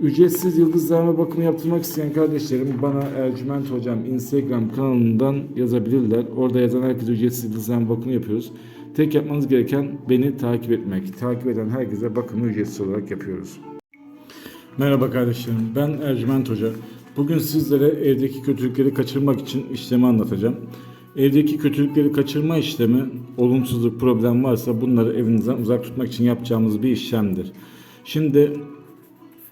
Ücretsiz yıldızlarma bakımı yaptırmak isteyen kardeşlerim bana Ercüment Hocam Instagram kanalından yazabilirler. Orada yazan herkese ücretsiz yıldızlarma bakımı yapıyoruz. Tek yapmanız gereken beni takip etmek. Takip eden herkese bakımı ücretsiz olarak yapıyoruz. Merhaba kardeşlerim ben Ercüment Hoca. Bugün sizlere evdeki kötülükleri kaçırmak için işlemi anlatacağım. Evdeki kötülükleri kaçırma işlemi olumsuzluk problem varsa bunları evinizden uzak tutmak için yapacağımız bir işlemdir. Şimdi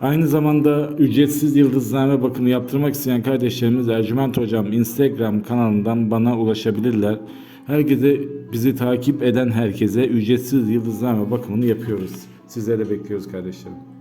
Aynı zamanda ücretsiz yıldızlame bakımı yaptırmak isteyen kardeşlerimiz Ercüment Hocam Instagram kanalından bana ulaşabilirler. Herkese bizi takip eden herkese ücretsiz yıldızlame bakımını yapıyoruz. Sizleri bekliyoruz kardeşlerim.